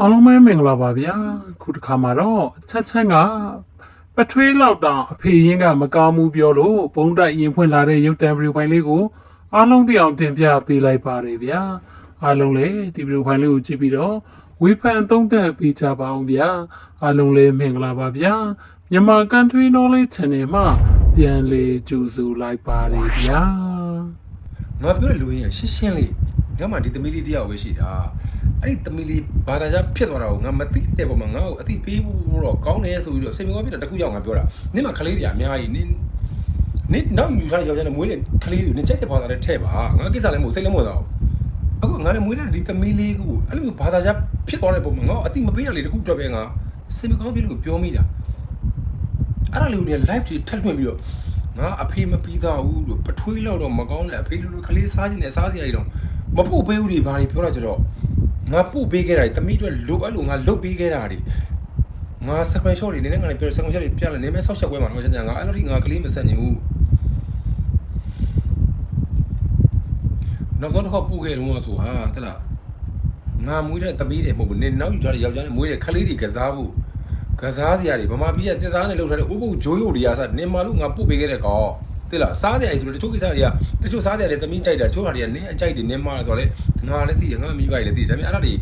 အားလုံးပဲမင်္ဂလာပါဗျာခုတစ်ခါမှာတော့ချက်ချက်ကပထွေးလောက်တောင်အဖေရင်းကမကောင်းမှုပြောလို့ဘုံတိုက်ရင်ဖွင့်လာတဲ့ရုပ်တံဗီဒီယိုဖိုင်လေးကိုအားလုံးသိအောင်တင်ပြပေးလိုက်ပါတယ်ဗျာအားလုံးလည်းဒီဗီဒီယိုဖိုင်လေးကိုကြည့်ပြီးတော့ဝေဖန်သုံးသပ်ပေးကြပါအောင်ဗျာအားလုံးလည်းမင်္ဂလာပါဗျာမြန်မာကန်ထရီနော်လေး channel မှာပြန်လေကြိုဆိုလိုက်ပါတယ်ဗျာငါပြောတဲ့လူရင်းကရှင်းရှင်းလေးငါမှဒီသမီးလေးတယောက်ပဲရှိတာ အဲ့ဒီသမီးလေးဘာသာကြားဖြစ်သွားတာကိုငါမသိတဲ့ပုံမှာငါ့ကိုအသိပေးဖို့တော့ကောင်းတယ်ဆိုပြီးတော့စိတ်မကောင်းဖြစ်တာတခုရောက်ငါပြောတာနင့်မှာကလေးတွေအများကြီးနင့်နင့်နောက်ယူထားတဲ့ယောက်ျားနဲ့မွေးတဲ့ကလေးတွေနင့်ကြိုက်တဲ့ဘာသာနဲ့ထဲ့ပါငါကိစ္စလည်းမဟုတ်စိတ်လည်းမဟုတ်တော့အခုငါလည်းမွေးတဲ့ဒီသမီးလေးကိုအဲ့လိုမျိုးဘာသာကြားဖြစ်သွားတဲ့ပုံမှာငါအသိမပေးရလေတခုအတွက်ပဲငါစိတ်မကောင်းဖြစ်လို့ပြောမိတာအဲ့ဒါလေးကို live တွေထပ်လွှင့်ပြီးတော့ငါအဖေမပြီးသားဘူးလို့ပထွေးလောက်တော့မကောင်းလေအဖေလိုလိုကလေးစားခြင်းနဲ့စားစရာတွေတော့မပုတ်ပေးဘူးတွေဘာတွေပြောတာကြတော့ ငါပုတ်ပေးခဲ့တာတွေတမိအတွက်လိုအဲ့လိုငါလုတ်ပေးခဲ့တာတွေငါစကွန်ရှော့တွေနည်းနည်းငါလည်းပြောစကွန်ရှော့တွေပြလဲနေမဲဆောက်ချက်ပွဲမှာတော့ကျန်ငါအဲ့လိုထိငါကလေးမဆက်နိုင်ဘူးနောက်ဆုံးတစ်ခေါက်ပို့ခဲ့တော့ဆိုဟာတလားငါမွေးတဲ့တမီးတွေမဟုတ်ဘူးနင်နောက်ယူထားတဲ့ယောက်ျားနဲ့မွေးတဲ့ကလေးတွေကစားဖို့ကစားစရာတွေဗမာပြည်ကတင်သားနဲ့လှုပ်ထားတဲ့ဥပုပ်ဂျိုးယိုတွေကစနင်မာလို့ငါပို့ပေးခဲ့တဲ့ကောင် တိလားစားစရာကြီးဆိုတော့တချို့ကိစ္စတွေကတချို့စားစရာတွေတမီးကြိုက်တာတချို့ဟာတွေကနင်းအကြိုက်တွေနင်းမာဆိုတော့လေငါလည်းသိတယ်ငါမိဘတွေလည်းသိတယ်ဒါပေမဲ့အဲ့ဒါတွေ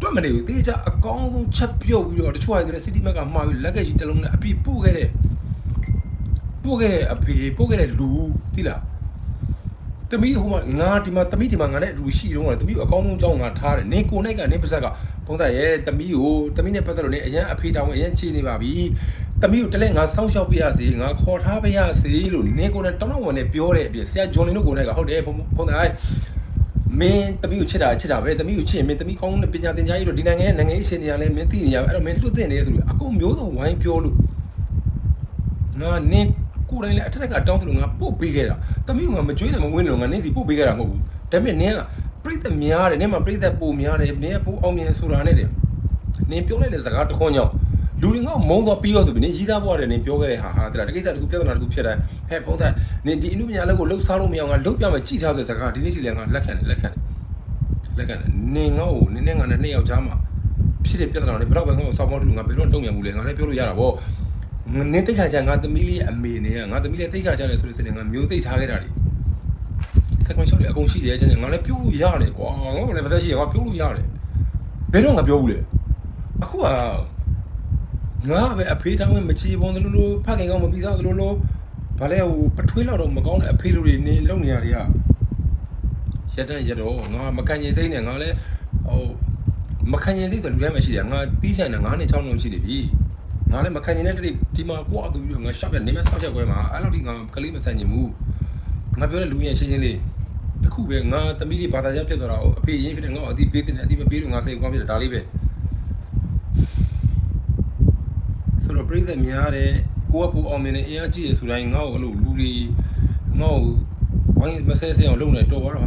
တွက်မနေဘူးတေးချအကောင်းဆုံးချက်ပြုတ်ပြီးတော့တချို့ဟာဆိုတဲ့ city map ကမှာပြီးလက်ကကြီးတစ်လုံးနဲ့အပြည့်ပို့ခဲ့တဲ့ပို့ခဲ့တဲ့အဖေပို့ခဲ့တဲ့လူတိလားတမီးဟိုမှာငါဒီမှာတမီးဒီမှာငါနဲ့အတူရှိတော့ငါတမီးကိုအကောင်းဆုံးအကြောင်းငါထားတယ်နေကိုနိုင်ကနေပါဇက်ကဘုံသားရဲ့တမီးကိုတမီးနဲ့ပတ်သက်လို့နေအရန်အဖေတောင်းအရန်ချေနေပါပြီ တမီးကိုတလဲငါစောင့်ရှောက်ပြရစီငါခေါ်ထားပြရစီလို့နေကိုနဲ့တောင်းတောင်းဝင်နဲ့ပြောတဲ့အပြင်ဆရာဂျွန်လင်တို့ကိုနိုင်ကဟုတ်တယ်ဘုံဘုံသားမင်းတမီးကိုချစ်တာချစ်တာပဲတမီးကိုချစ်ရင်မင်းတမီးကောင်းတဲ့ပညာသင်ကြားရေးတို့ဒီနိုင်ငံရဲ့နိုင်ငံရေးရှင်တွေကလည်းမင်းသိနေရအဲ့တော့မင်းလွတ်တဲ့နေဆိုလို့အကုန်မျိုးစုံဝိုင်းပြောလို့ငါနင်းကိုယ်တိုင်လည်းအထက်ကတောင်းသလိုငါပို့ပေးခဲ့တာတမီးကငါမကြွေးနဲ့မဝင်းလို့ငါနင်းစီပို့ပေးခဲ့တာမဟုတ်ဘူးဒါပေမဲ့နင်းကပြိသက်များတယ်နင်းမှာပြိသက်ပိုများတယ်နင်းကပိုအောင်မြင်ဆိုတာနဲ့တယ်နင်းပြောလိုက်တဲ့စကားတစ်ခွန်းကြောင့် လူတွေငါမုံတော့ပြီးတော့ဆိုပြီးနင်းရီးသားပွားတယ်နင်းပြောခဲ့တဲ့ဟာဟာတလားတကိစ္စတခုပြဿနာတခုဖြစ်တယ်ဟဲ့ဖုန်းသားနင်းဒီအမှုပညာလက်ကိုလှုပ်ရှားလို့မရအောင်ငါလှုပ်ပြမယ်ကြည်ထားဆိုတဲ့စကားဒီနေ့စီလည်းငါလက်ခံတယ်လက်ခံတယ်လက်ခံတယ်နင်းငါ့ကိုနင်းနဲ့ငါနဲ့နှစ်ယောက်ကြားမှာဖြစ်တဲ့ပြဿနာတွေဘယ်တော့ပဲငါ့ကိုစောင့်မောက်လို့ငါဘယ်တော့တုံ့ပြန်မှုလဲငါလည်းပြောလို့ရတာပေါ့နင်းတိတ်ခါကြငါသမီးလေးအမေနဲ့ငါသမီးလေးတိတ်ခါကြတယ်ဆိုလို့ဆိုရင်ငါမျိုးသိတ်ထားခဲ့တာလေစကွန်ရှော့တွေအကုန်ရှိတယ်ကျန်ငါလည်းပြောလို့ရတယ်ကွာငါကလည်းမသက်ရှိရငါပြောလို့ရတယ်ဘယ်တော့ငါပြောဘူးလေအခုက ငါပဲအဖေတောင်းဝင်မချီပုံတယ်လို့လို့ဖခင်ကောင်းမပြီးသားတယ်လို့လို့ဘာလဲဟိုပထွေးလောက်တော့မကောင်းတဲ့အဖေလူတွေနေလုံနေရတွေကရက်တန်းရက်တော့ငါမကန်ရင်စိတ်နဲ့ငါလည်းဟိုမခံရင်စိတ်ဆိုလူတိုင်းမှာရှိတယ်ငါတီးချင်တယ်ငါနဲ့6လုံးရှိနေပြီငါလည်းမခံရင်တဲ့ဒီမှာကိုယ့်အတူပြီးတော့ငါရှော့ပြနေမဲ့ဆောက်ချက်ကွဲမှာအဲ့လောက်ထိငါကလေးမဆန်ချင်ဘူးငါပြောတဲ့လူရဲ့ရှင်းရှင်းလေးတခုပဲငါတမီးလေးဘာသာချက်ဖြစ်သွားတာအဖေရင်းဖြစ်တယ်ငါအတိပေးတယ်အတိမပေးလို့ငါစိတ်ကောင်းဖြစ်တယ်ဒါလေးပဲဆိုတော့ ပြိသက်များတယ်ကိုကပူအောင်မြင်နေအင်အားကြီးရဆိုတိုင်းငါ့ကိုအဲ့လိုလူတွေငါ့ကိုဝိုင်းမဆဲဆဲအောင်လုပ်နေတော့ပါတော့